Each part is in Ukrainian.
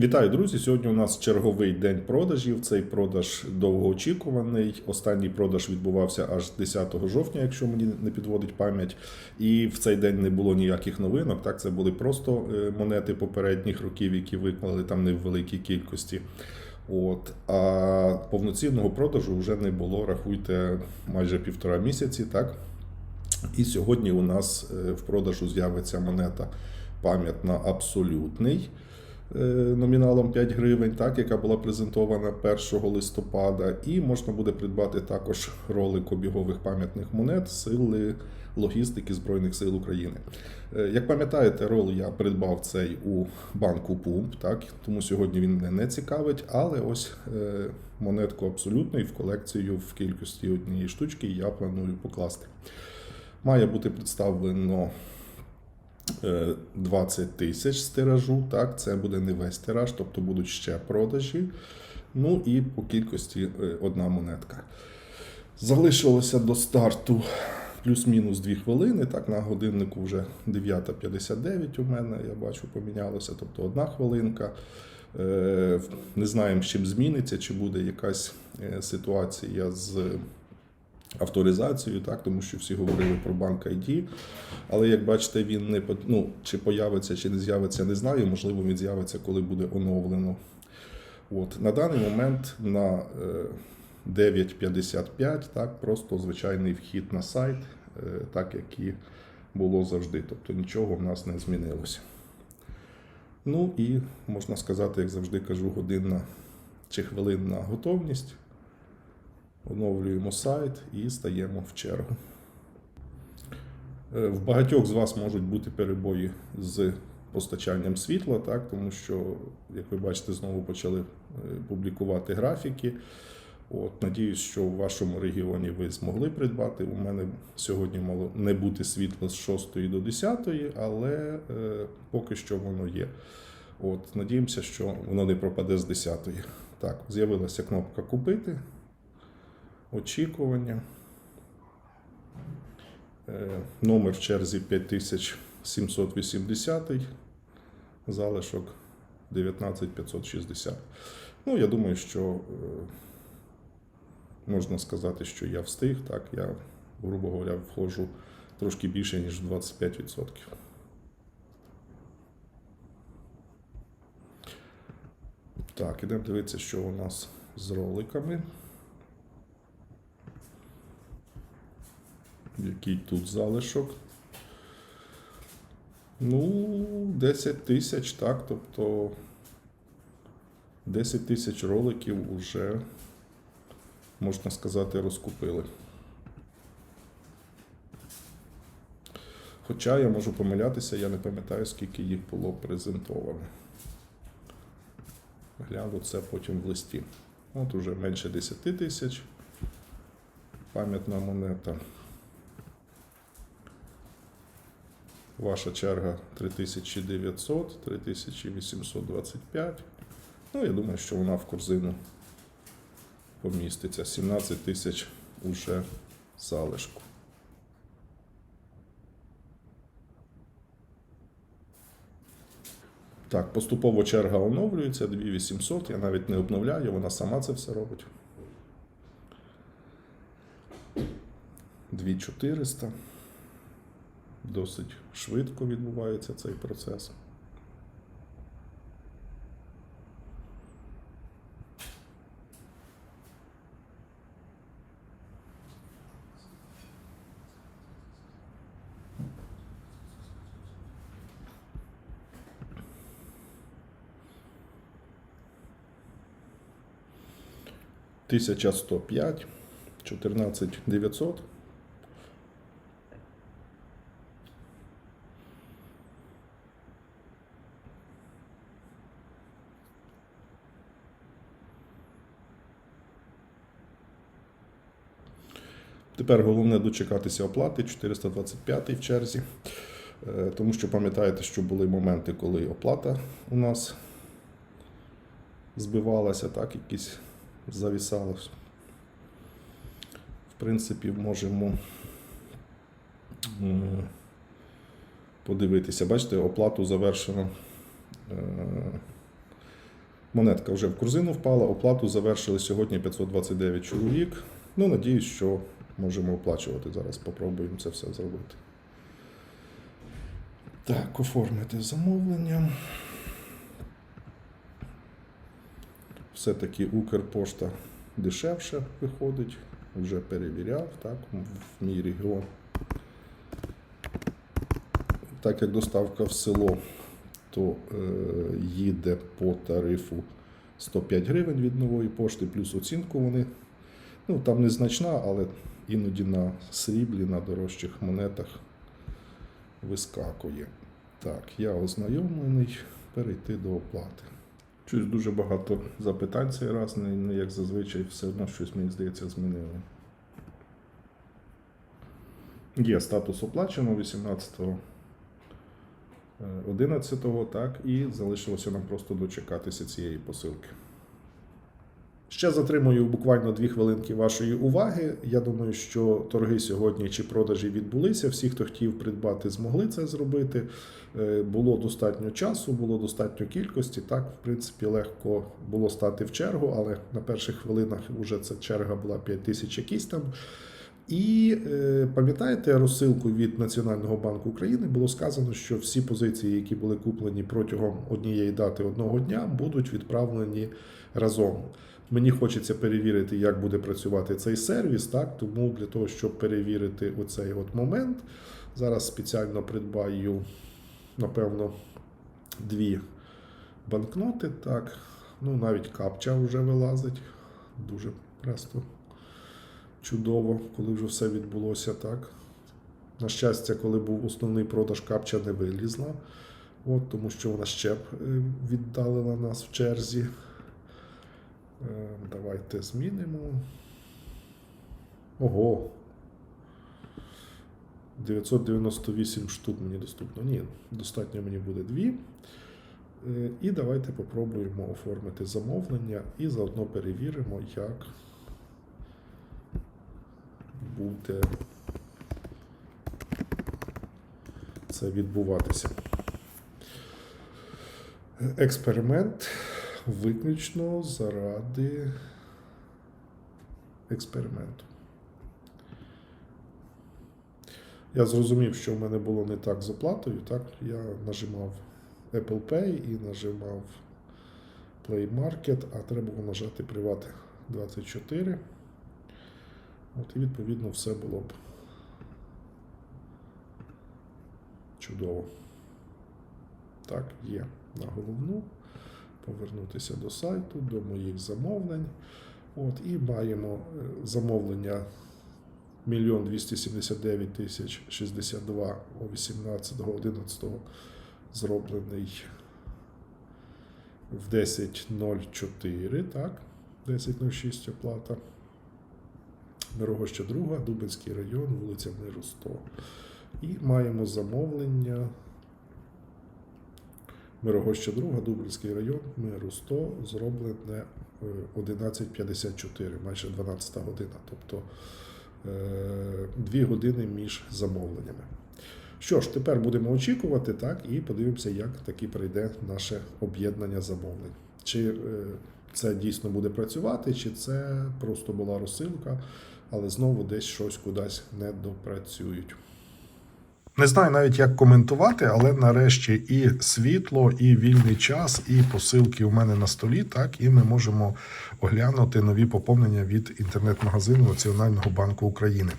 Вітаю, друзі! Сьогодні у нас черговий день продажів. Цей продаж довгоочікуваний. Останній продаж відбувався аж 10 жовтня, якщо мені не підводить пам'ять. І в цей день не було ніяких новинок. Так, це були просто е, монети попередніх років, які виклали там не в великій кількості. От а повноцінного продажу вже не було. Рахуйте майже півтора місяці. Так і сьогодні у нас е, в продажу з'явиться монета пам'ятна абсолютний номіналом 5 гривень, так, яка була презентована 1 листопада. І можна буде придбати також ролик обігових пам'ятних монет сили логістики Збройних сил України. Е, Як пам'ятаєте, рол я придбав цей у банку Пумп, так, тому сьогодні він мене не цікавить, але ось е, монетку абсолютної в колекцію в кількості однієї штучки я планую покласти. Має бути представлено е, 20 тисяч з тиражу. Так, це буде не весь тираж, тобто будуть ще продажі. Ну і по кількості е, одна монетка. Залишилося до старту плюс-мінус 2 хвилини. Так, на годиннику вже 9.59 у мене, я бачу, помінялося, тобто одна хвилинка. Е, Не знаємо, чим зміниться, чи буде якась е, ситуація з авторизацією, так, тому що всі говорили про банк ID. Але як бачите, він не ну, чи появиться, чи не з'явиться, не знаю. Можливо, він з'явиться, коли буде оновлено. От. На даний момент на е, 9.55 так, просто звичайний вхід на сайт, е, так як і було завжди. Тобто нічого в нас не змінилося. Ну і можна сказати, як завжди кажу, годинна чи хвилинна готовність. Оновлюємо сайт і стаємо в чергу. Е, В багатьох з вас можуть бути перебої з постачанням світла, так, тому що, як ви бачите, знову почали е, публікувати графіки. От, надіюсь, що в вашому регіоні ви змогли придбати. У мене сьогодні мало не бути світла з 6 до 10, але е, поки що воно є. От, надіємося, що воно не пропаде з 10. Так, з'явилася кнопка Купити очікування. Е, Номер в черзі 5780, залишок 19560. Ну, я думаю, що е, можна сказати, що я встиг. Так, я, грубо говоря, входжу трошки більше, ніж 25%. Так, ідемо дивитися, що у нас з роликами. Який тут залишок? Ну, 10 тисяч, так. Тобто 10 тисяч роликів уже, можна сказати, розкупили. Хоча я можу помилятися, я не пам'ятаю, скільки їх було презентовано. Гляну це потім в листі. От уже менше 10 тисяч. Пам'ятна монета. Ваша черга 3900, 3825. Ну, я думаю, що вона в корзину поміститься. 17 тисяч уже залишку. Так, поступово черга оновлюється, 2800. Я навіть не обновляю, вона сама це все робить. 2400. Досить швидко відбувається цей процес. Тисяча сто п'ять, чотирнадцять дев'ятсот. Тепер головне дочекатися оплати 425 в черзі. Е, Тому що пам'ятаєте, що були моменти, коли оплата у нас збивалася, так, якісь завісали. В принципі, можемо подивитися. Бачите, оплату завершено е, Монетка вже в корзину впала, оплату завершили сьогодні 529 чоловік. Ну, надіюсь, що можемо оплачувати. Зараз попробуємо це все зробити. Так, оформити замовлення. Все-таки Укрпошта дешевше виходить. Вже перевіряв, так, в мій регіон. Так як доставка в село, то е, їде по тарифу 105 гривень від нової пошти, плюс оцінку вони. Ну, там незначна, але іноді на сріблі, на дорожчих монетах вискакує. Так, я ознайомлений, перейти до оплати. Щось дуже багато запитань цей раз, не, як зазвичай, все одно щось, мені здається, змінили. Є статус оплачено 18-го. 11-го, так, і залишилося нам просто дочекатися цієї посилки. Ще затримую буквально дві хвилинки вашої уваги. Я думаю, що торги сьогодні чи продажі відбулися. Всі, хто хотів придбати, змогли це зробити. Е, Було достатньо часу, було достатньо кількості. Так, в принципі, легко було стати в чергу, але на перших хвилинах вже ця черга була 5 тисяч якісь там. І е, пам'ятаєте розсилку від Національного банку України було сказано, що всі позиції, які були куплені протягом однієї дати одного дня, будуть відправлені разом. Мені хочеться перевірити, як буде працювати цей сервіс. Так, тому для того, щоб перевірити оцей от момент, зараз спеціально придбаю, напевно, дві банкноти. Так, ну навіть капча вже вилазить. Дуже просто чудово, коли вже все відбулося так. На щастя, коли був основний продаж, капча не вилізла, От, тому що вона ще б е, віддалила нас в черзі. Е, Давайте змінимо. Ого. 998 штук мені доступно. Ні, достатньо мені буде дві. Е, І давайте попробуємо оформити замовлення і заодно перевіримо, як буде це відбуватися. Експеримент виключно заради експерименту. Я зрозумів, що в мене було не так з оплатою. Так? Я нажимав Apple Pay і нажимав Play Market, а треба було нажати Privat 24. От і відповідно все було б чудово. Так, є на головну. Повернутися до сайту, до моїх замовлень. От, і маємо е, замовлення 1 279 тисяч 62 о 18 11 зроблений в 10.04, так, 10.06 оплата. Мирогоща 2, Дубинський район, вулиця Миру 100. І маємо замовлення. Мирогоща 2, Дубинський район, Миру 100, зроблене е, 11.54, майже 12 година. Тобто е, 2 години між замовленнями. Що ж, тепер будемо очікувати, так, і подивимося, як таки прийде наше об'єднання замовлень. Чи е, це дійсно буде працювати, чи це просто була розсилка, але знову десь щось кудись не допрацюють. Не знаю навіть як коментувати, але нарешті і світло, і вільний час, і посилки у мене на столі, так, і ми можемо оглянути нові поповнення від інтернет-магазину Національного банку України.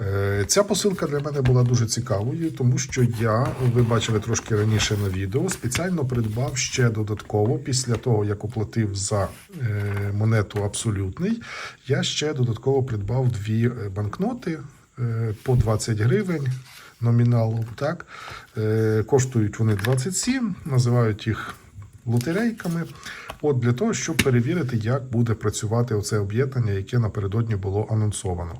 Е, Ця посилка для мене була дуже цікавою, тому що я, ви бачили трошки раніше на відео, спеціально придбав ще додатково, після того, як оплатив за е, монету абсолютний, я ще додатково придбав дві е, банкноти по 20 гривень номіналу. Так? Е, Коштують вони 27, називають їх лотерейками. От для того, щоб перевірити, як буде працювати оце об'єднання, яке напередодні було анонсовано.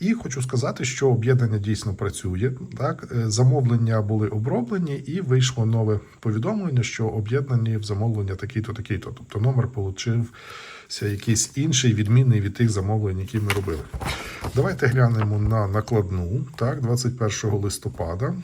І хочу сказати, що об'єднання дійсно працює. Так, Е, замовлення були оброблені, і вийшло нове повідомлення, що об'єднані в замовлення такий-то, такий-то. Тобто номер получився якийсь інший, відмінний від тих замовлень, які ми робили. Давайте глянемо на накладну, так, 21 листопада.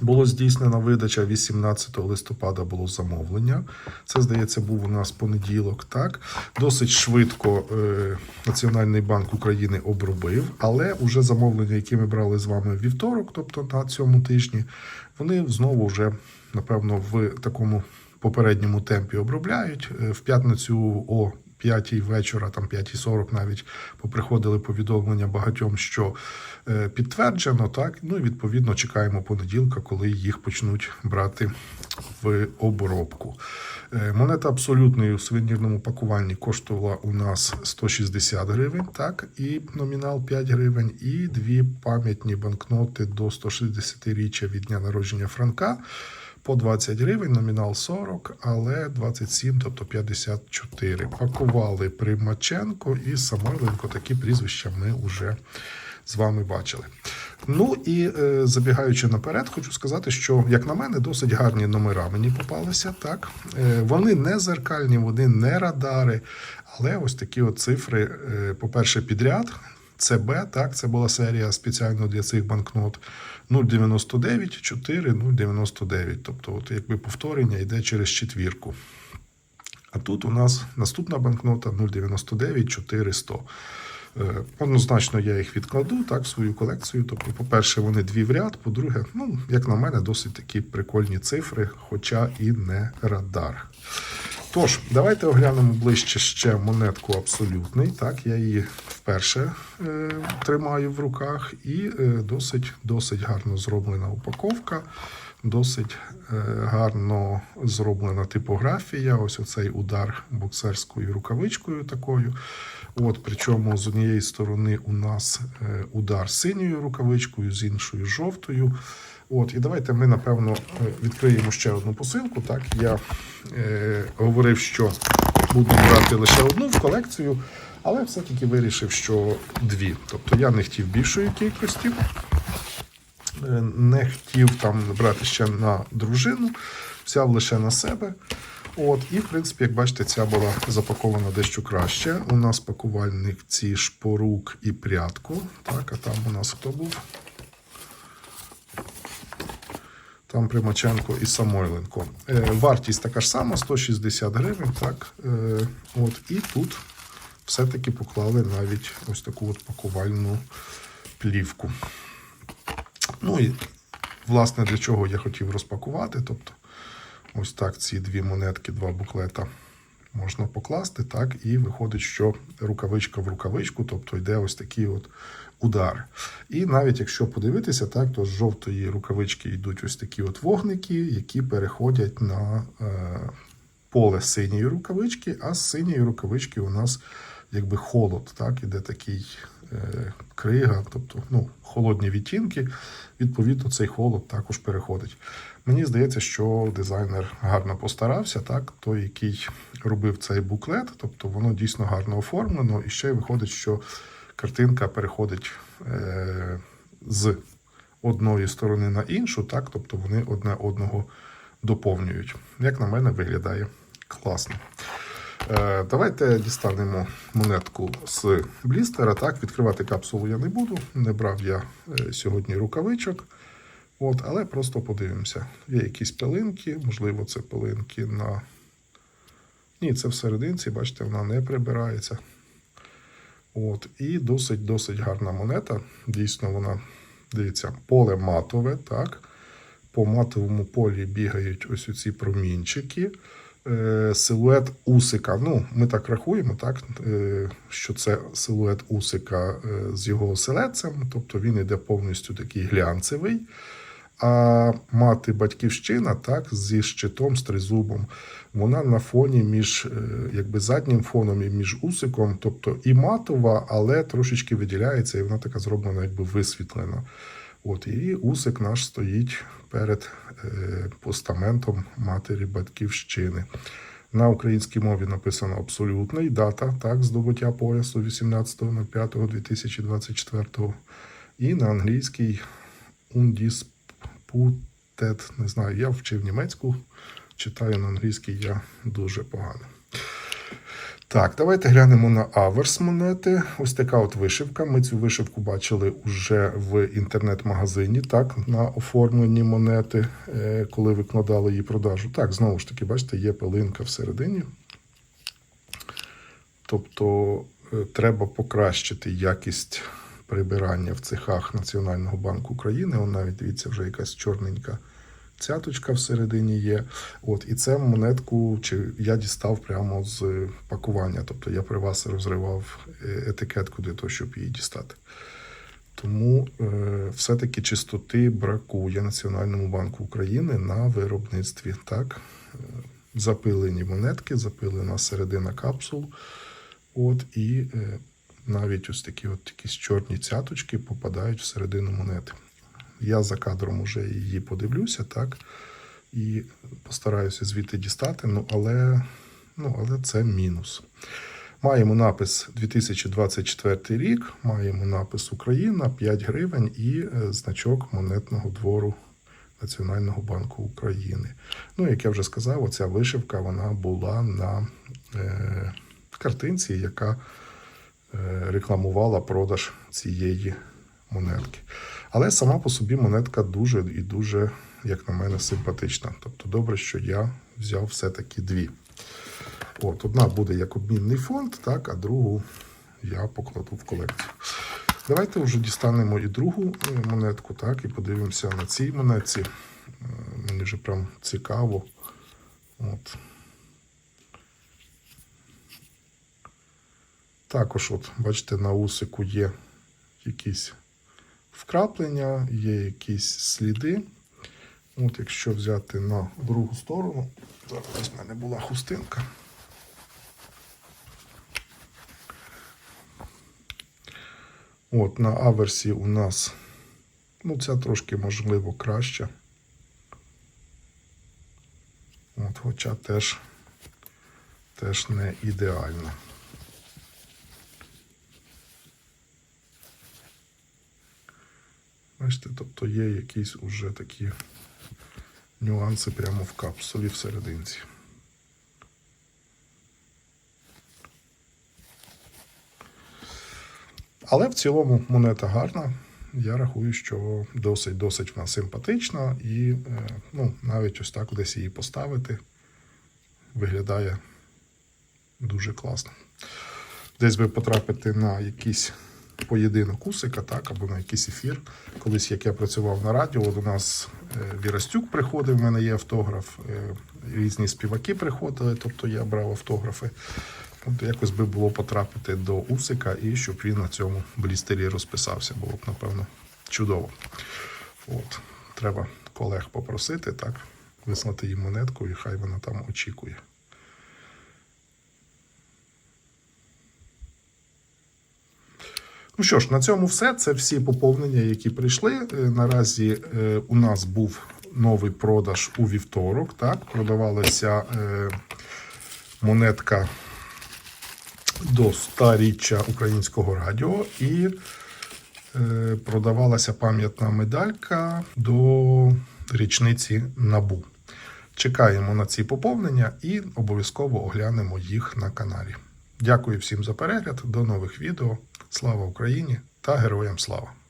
Було здійснена видача 18 листопада було замовлення. Це, здається, був у нас понеділок. Так досить швидко е, Національний банк України обробив, але уже замовлення, які ми брали з вами вівторок, тобто на цьому тижні, вони знову вже напевно в такому попередньому темпі обробляють. Е, В п'ятницю о 5 вечора, там 5.40 навіть поприходили повідомлення багатьом, що е, підтверджено, так. Ну і відповідно чекаємо понеділка, коли їх почнуть брати в обробку. Е, Монета абсолютної у сувенірному пакуванні коштувала у нас 160 гривень, так, і номінал 5 гривень, і дві пам'ятні банкноти до 160-річчя від дня народження Франка по 20 гривень, номінал 40, але 27, тобто 54. Пакували Примаченко і Самойленко. Такі прізвища ми вже з вами бачили. Ну і е, забігаючи наперед, хочу сказати, що, як на мене, досить гарні номера мені попалися. Так, е, вони не зеркальні, вони не радари, але ось такі от цифри, е, по-перше, підряд. ЦБ, так, це була серія спеціально для цих банкнот 0,99, 4, 0,99. Тобто, от якби повторення йде через четвірку. А тут у нас наступна банкнота 0,99, 400. Е, Однозначно я їх відкладу так в свою колекцію. Тобто, по-перше, вони дві в ряд, по-друге, ну, як на мене, досить такі прикольні цифри, хоча і не радар. Тож, давайте оглянемо ближче ще монетку абсолютний. Так, я її вперше е, тримаю в руках, і е, досить, досить гарно зроблена упаковка, досить е, гарно зроблена типографія. Ось оцей удар боксерською рукавичкою такою. От, причому з однієї сторони у нас е, удар синьою рукавичкою, з іншою жовтою. От, і давайте ми, напевно, відкриємо ще одну посилку. Так, я е, говорив, що буду брати лише одну в колекцію, але все-таки вирішив, що дві. Тобто я не хотів більшої кількості, е, не хотів там брати ще на дружину, взяв лише на себе. От, і, в принципі, як бачите, ця була запакована дещо краще. У нас пакувальник ці шпорук і прядку. Так, а там у нас хто був? Там Примаченко і Самойленко. Е, вартість така ж сама, 160 гривень. Так, е, от, і тут все-таки поклали навіть ось таку от пакувальну плівку. Ну і, власне, для чого я хотів розпакувати. Тобто, ось так ці дві монетки, два буклета можна покласти, так, і виходить, що рукавичка в рукавичку, тобто йде ось такий от удар. І навіть якщо подивитися, так, то з жовтої рукавички йдуть ось такі от вогники, які переходять на е, поле синьої рукавички, а з синьої рукавички у нас якби холод, так, іде такий е, крига, тобто ну, холодні відтінки. Відповідно, цей холод також переходить. Мені здається, що дизайнер гарно постарався, так, той, який робив цей буклет, тобто воно дійсно гарно оформлено, і ще й виходить, що картинка переходить е, з одної сторони на іншу, так, тобто вони одне одного доповнюють. Як на мене, виглядає класно. Е, Давайте дістанемо монетку з блістера. Так, відкривати капсулу я не буду. Не брав я е, сьогодні рукавичок. От, але просто подивимося. Є якісь пилинки, можливо, це пилинки на. Ні, це всерединці, бачите, вона не прибирається. От, і досить-досить гарна монета. Дійсно, вона, дивіться, поле матове, так. По матовому полі бігають ось ці промінчики. Е, силует усика. Ну, ми так рахуємо, так, е, що це силует усика е, з його оселедцем, тобто він йде повністю такий глянцевий. А мати батьківщина, так, зі щитом, з тризубом, вона на фоні між е, якби заднім фоном і між усиком, тобто і матова, але трошечки виділяється, і вона така зроблена, якби висвітлена. От, і усик наш стоїть перед е, постаментом матері батьківщини. На українській мові написано абсолютний дата так, здобуття поясу 18.05.2024. І на англійській Undisputed, не знаю, я вчив німецьку, читаю на англійській я дуже погано. Так, давайте глянемо на аверс монети. Ось така от вишивка. Ми цю вишивку бачили вже в інтернет-магазині, так, на оформленні монети, е, коли викладали її продажу. Так, знову ж таки, бачите, є пилинка всередині. Тобто е, треба покращити якість прибирання в цехах Національного банку України. Он навіть дивіться, вже якась чорненька цяточка всередині є. От, і це монетку чи я дістав прямо з пакування. Тобто я при вас розривав е, етикетку для того, щоб її дістати. Тому е, все-таки чистоти бракує Національному банку України на виробництві. Так? Е, Запилені монетки, запилена середина капсул. От, і навіть ось такі от якісь чорні цяточки попадають всередину монети. Я за кадром уже її подивлюся, так, і постараюся звідти дістати, ну, але, ну, але це мінус. Маємо напис 2024 рік, маємо напис Україна 5 гривень і е, значок монетного двору Національного банку України. Ну, як я вже сказав, оця вишивка вона була на е, картинці, яка рекламувала продаж цієї монетки. Але сама по собі монетка дуже і дуже, як на мене, симпатична. Тобто добре, що я взяв все-таки дві. От, одна буде як обмінний фонд, так, а другу я покладу в колекцію. Давайте вже дістанемо і другу е, монетку, так, і подивимося на цій монетці. Е, Мені вже прям цікаво. От. Також, от, бачите, на усику є якісь вкраплення, є якісь сліди. От якщо взяти на другу сторону, зараз ось в мене була хустинка. От на аверсі у нас, ну, ця трошки можливо краща. От, хоча теж, теж не ідеальна. Бачите, тобто є якісь уже такі нюанси прямо в капсулі всерединці. Але в цілому монета гарна. Я рахую, що досить-досить вона симпатична і е, ну, навіть ось так десь її поставити виглядає дуже класно. Десь ви потрапите на якийсь поєдинок Усика, так, або на якийсь ефір. Колись, як я працював на радіо, до нас е, Вірастюк приходив, в мене є автограф, е, різні співаки приходили, тобто я брав автографи. От якось би було потрапити до Усика і щоб він на цьому блістері розписався. Було б, напевно, чудово. От. Треба колег попросити, так, вислати їм монетку, і хай вона там очікує. Ну що ж, на цьому все. Це всі поповнення, які прийшли. Е, Наразі е, у нас був новий продаж у вівторок. Так, продавалася е, монетка до 100-річчя українського радіо і продавалася пам'ятна медалька до річниці набу. Чекаємо на ці поповнення і обов'язково оглянемо їх на каналі. Дякую всім за перегляд. До нових відео. Слава Україні та героям слава!